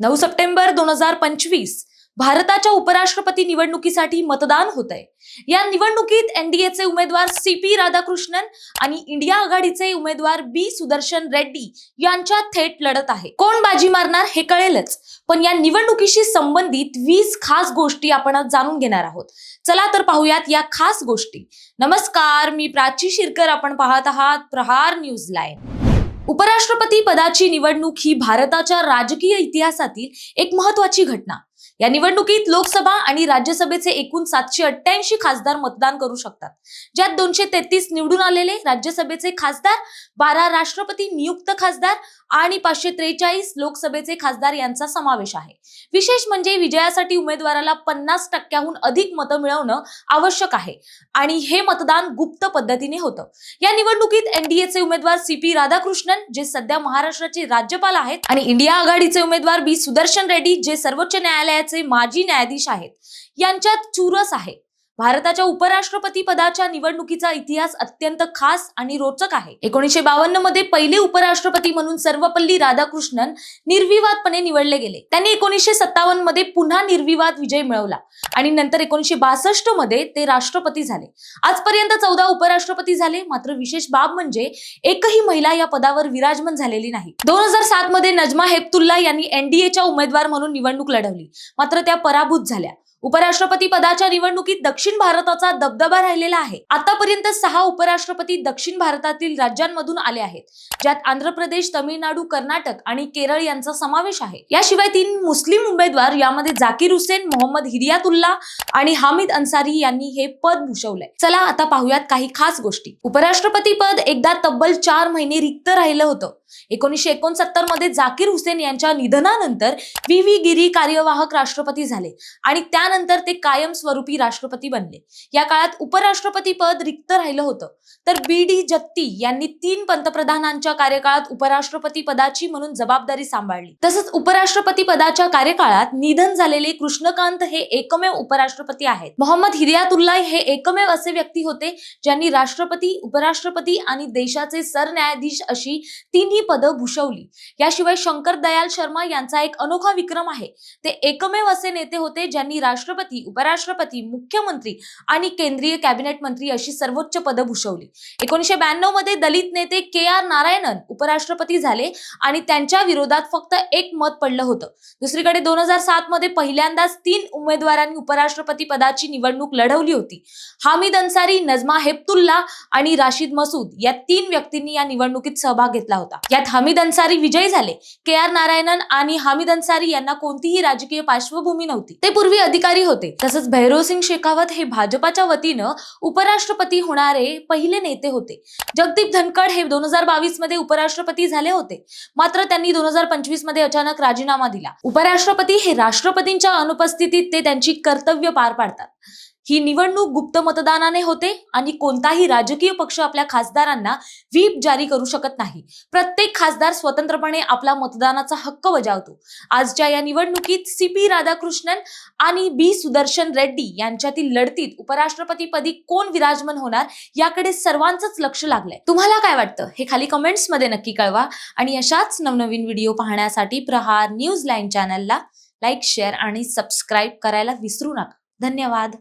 नऊ सप्टेंबर दोन हजार पंचवीस भारताच्या उपराष्ट्रपती निवडणुकीसाठी मतदान होत आहे या निवडणुकीत एनडीएचे उमेदवार सी पी राधाकृष्णन आणि इंडिया आघाडीचे उमेदवार बी सुदर्शन रेड्डी यांच्यात थेट लढत आहे. कोण बाजी मारणार हे कळेलच पण या निवडणुकीशी संबंधित वीस खास गोष्टी आपण आज जाणून घेणार आहोत. चला तर पाहूयात या खास गोष्टी. नमस्कार मी प्राची शिरकर आपण पाहत आहात प्रहार न्यूज लाईन उपराष्ट्रपती पदाची निवडणूक ही भारताच्या राजकीय इतिहासातील एक महत्वाची घटना. या निवडणुकीत लोकसभा आणि राज्यसभेचे एकूण सातशे अठ्ठ्याऐंशी खासदार मतदान करू शकतात. ज्यात दोनशे तेहतीस निवडून आलेले राज्यसभेचे खासदार बारा राष्ट्रपती नियुक्त खासदार आणि पाचशे त्रेचाळीस लोकसभेचे खासदार यांचा समावेश आहे. विशेष म्हणजे विजयासाठी उमेदवाराला पन्नास टक्क्याहून अधिक मतं मिळवणं आवश्यक आहे आणि हे मतदान गुप्त पद्धतीने होतं. या निवडणुकीत एनडीएचे उमेदवार सी पी राधाकृष्णन जे सध्या महाराष्ट्राचे राज्यपाल आहेत आणि इंडिया आघाडीचे उमेदवार बी सुदर्शन रेड्डी जे सर्वोच्च न्यायालय न्यायालयाचे माजी न्यायाधीश आहेत. यांच्यात चुरस आहे. भारताच्या उपराष्ट्रपती पदाच्या निवडणुकीचा इतिहास अत्यंत खास आणि रोचक आहे. एकोणीसशे बावन्नमध्ये पहिले उपराष्ट्रपती म्हणून सर्वपल्ली राधाकृष्णन निर्विवादपणे निवडले गेले. त्यांनी एकोणीसशे सत्तावन्नमध्ये पुन्हा निर्विवाद विजय मिळवला आणि नंतर एकोणीसशे बासष्टमध्ये ते राष्ट्रपती झाले. आजपर्यंत चौदा उपराष्ट्रपती झाले मात्र विशेष बाब म्हणजे एकही महिला या पदावर विराजमान झालेली नाही. दोन हजार सात मध्ये नजमा हेपतुल्ला यांनी एनडीएच्या उमेदवार म्हणून निवडणूक लढवली मात्र त्या पराभूत झाल्या. उपराष्ट्रपती पदाच्या निवडणुकीत दक्षिण भारताचा दबदबा राहिलेला आहे. आतापर्यंत सहा उपराष्ट्रपती दक्षिण भारतातील राज्यांमधून आले आहेत. ज्यात आंध्र प्रदेश तमिळनाडू कर्नाटक आणि केरळ यांचा समावेश आहे. याशिवाय तीन मुस्लिम उमेदवार यामध्ये जाकीर हुसेन मोहम्मद हिरियातुल्ला आणि हामिद अन्सारी यांनी हे पद भूषवलंय. चला आता पाहूयात काही खास गोष्टी. उपराष्ट्रपती पद एकदा तब्बल चार महिने रिक्त राहिलं होतं. एकोणीसशे एकोणसत्तरमध्ये जाकीर हुसेन यांच्या निधनानंतर व्ही व्ही गिरी कार्यवाहक राष्ट्रपती झाले आणि त्यानंतर ते कायमस्वरूपी राष्ट्रपती बनले. या काळात उपराष्ट्रपती पद रिक्त राहिलं होतं. तर बी डी जत्ती यांनी तीन पंतप्रधानांच्या कार्यकाळात उपराष्ट्रपती पदाची म्हणून जबाबदारी सांभाळली. तसंच उपराष्ट्रपती पदाच्या कार्यकाळात निधन झालेले कृष्णकांत हे एकमेव उपराष्ट्रपती आहेत. मोहम्मद हिदियातुल्ला हे एकमेव असे व्यक्ती होते ज्यांनी राष्ट्रपती उपराष्ट्रपती आणि देशाचे सरन्यायाधीश अशी तीन तिन्ही पदं भूषवली. याशिवाय शंकर दयाल शर्मा यांचा एक अनोखा विक्रम आहे. ते एकमेव असे नेते होते ज्यांनी राष्ट्रपती उपराष्ट्रपती मुख्यमंत्री आणि केंद्रीय कॅबिनेट मंत्री अशी सर्वोच्च पदं भूषवली. एकोणीसशे ब्याण्णवमध्ये दलित नेते के आर नारायणन उपराष्ट्रपती झाले आणि त्यांच्या विरोधात फक्त एक मत पडलं होतं. दुसरीकडे दोन हजार सात मध्ये पहिल्यांदाच तीन उमेदवारांनी उपराष्ट्रपती पदाची निवडणूक लढवली होती. हामिद अन्सारी नजमा हेपतुल्ला आणि राशिद मसूद या तीन व्यक्तींनी या निवडणुकीत सहभाग घेतला होता. यात हमीद अन्सारी विजयी झाले. के आर नारायणन आणि हामिद अन्सारी यांना कोणतीही राजकीय पार्श्वभूमी नव्हती. ते पूर्वी अधिकारी होते. तसंच भैरव सिंग शेखावत हे भाजपाच्या वतीनं उपराष्ट्रपती होणारे पहिले नेते होते. जगदीप धनखड हे दोन हजार बावीसमध्ये उपराष्ट्रपती झाले होते. मात्र त्यांनी दोन हजार पंचवीसमध्ये अचानक राजीनामा दिला. उपराष्ट्रपती हे राष्ट्रपतींच्या अनुपस्थितीत ते त्यांची कर्तव्य पार पाडतात. ही निवडणूक गुप्त मतदानाने होते आणि कोणताही राजकीय पक्ष आपल्या खासदारांना व्हीप जारी करू शकत नाही. प्रत्येक खासदार स्वतंत्रपणे आपला मतदानाचा हक्क बजावतो. आजच्या या निवडणुकीत सी पी राधाकृष्णन आणि बी सुदर्शन रेड्डी यांच्यातील लढतीत उपराष्ट्रपतीपदी कोण विराजमान होणार याकडे सर्वांचंच लक्ष लागलंय. तुम्हाला काय वाटतं? हे खाली कमेंट्समध्ये नक्की कळवा आणि अशाच नवनवीन व्हिडिओ पाहण्यासाठी प्रहार न्यूज लाईन चॅनलला लाईक शेअर आणि सबस्क्राईब करायला विसरू नका. धन्यवाद.